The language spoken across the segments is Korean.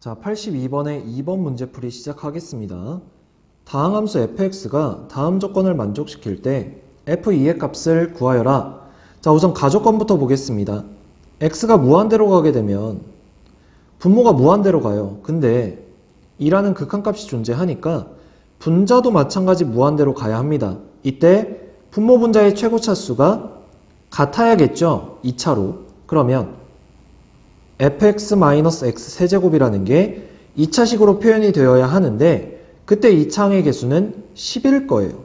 자, 82번의 2번 문제풀이 시작하겠습니다. 다항 함수 fx가 다음 조건을 만족시킬 때 f2의 값을 구하여라. 자, 우선 가조건부터 보겠습니다. x가 무한대로 가게 되면 분모가 무한대로 가요. 근데 2라는 극한값이 존재하니까 분자도 마찬가지 무한대로 가야 합니다. 이때 분모 분자의 최고 차수가 같아야겠죠? 2차로. 그러면 fx-x 세제곱이라는 게 2차식으로 표현이 되어야 하는데 그때 2차항의 개수는 10일 거예요.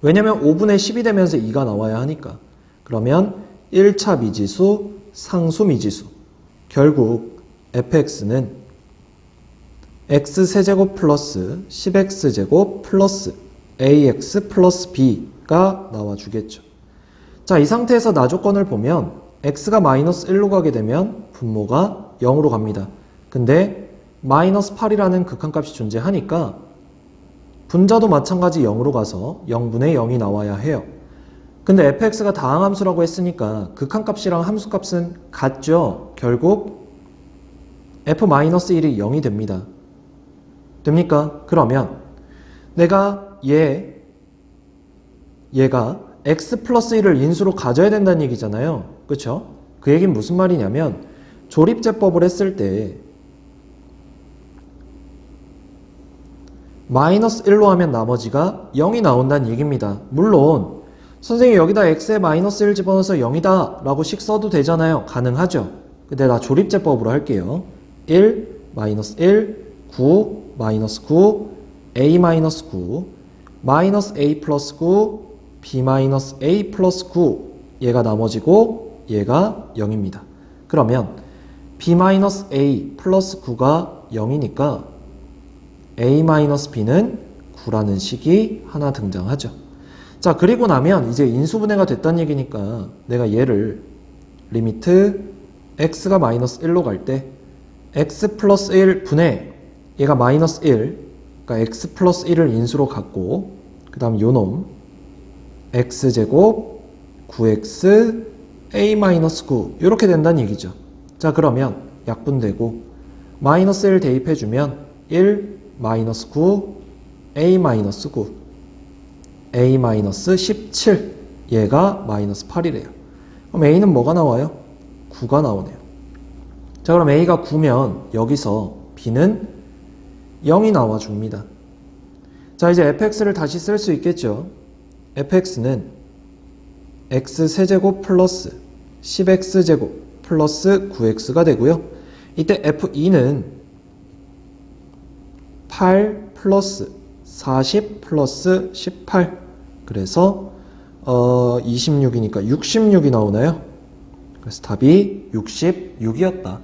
왜냐면 5분의 10이 되면서 2가 나와야 하니까. 그러면 1차 미지수, 상수 미지수. 결국 fx는 x세제곱 플러스 10x제곱 플러스 ax 플러스 b가 나와주겠죠. 자, 이 상태에서 나조건을 보면 x가 마이너스 1로 가게 되면 분모가 0으로 갑니다. 근데 마이너스 8이라는 극한값이 존재하니까 분자도 마찬가지 0으로 가서 0분의 0이 나와야 해요. 근데 fx가 다항함수라고 했으니까 극한값이랑 함수값은 같죠? 결국 f-1이 0이 됩니다. 됩니까? 그러면 내가 얘, 얘가 x 플러스 1을 인수로 가져야 된다는 얘기잖아요. 그쵸? 그 얘기는 무슨 말이냐면 조립제법을 했을 때 마이너스 1로 하면 나머지가 0이 나온다는 얘기입니다. 물론 선생님 여기다 x에 마이너스 1 집어넣어서 0이다 라고 식 써도 되잖아요. 가능하죠. 근데 나 조립제법으로 할게요. 1, 마이너스 1, 9, 마이너스 9, a 마이너스 9, 마이너스 a 플러스 9, b 마이너스 a 플러스 9 얘가 나머지고 얘가 0입니다. 그러면 b 마이너스 a 플러스 9가 0이니까 a 마이너스 b는 9라는 식이 하나 등장하죠. 자 그리고 나면 이제 인수분해가 됐다는 얘기니까 내가 얘를 리미트 x가 마이너스 1로 갈 때 x 플러스 1 분의 얘가 마이너스 1 그러니까 x 플러스 1을 인수로 갖고 그 다음 요놈 x제곱 9x a 마이너스 9 이렇게 된다는 얘기죠. 자 그러면 약분되고 마이너스 1 대입해주면 1 마이너스 9 a 마이너스 9 a 마이너스 17 얘가 마이너스 8이래요. 그럼 a는 뭐가 나와요? 9가 나오네요. 자 그럼 a가 9면 여기서 b는 0이 나와줍니다. 자 이제 fx를 다시 쓸 수 있겠죠. fx는 x세제곱 플러스 10x제곱 플러스 9x가 되고요. 이때 f2는 8 플러스 40 플러스 18 그래서 어 26이니까 66이 나오나요? 그래서 답이 66이었다.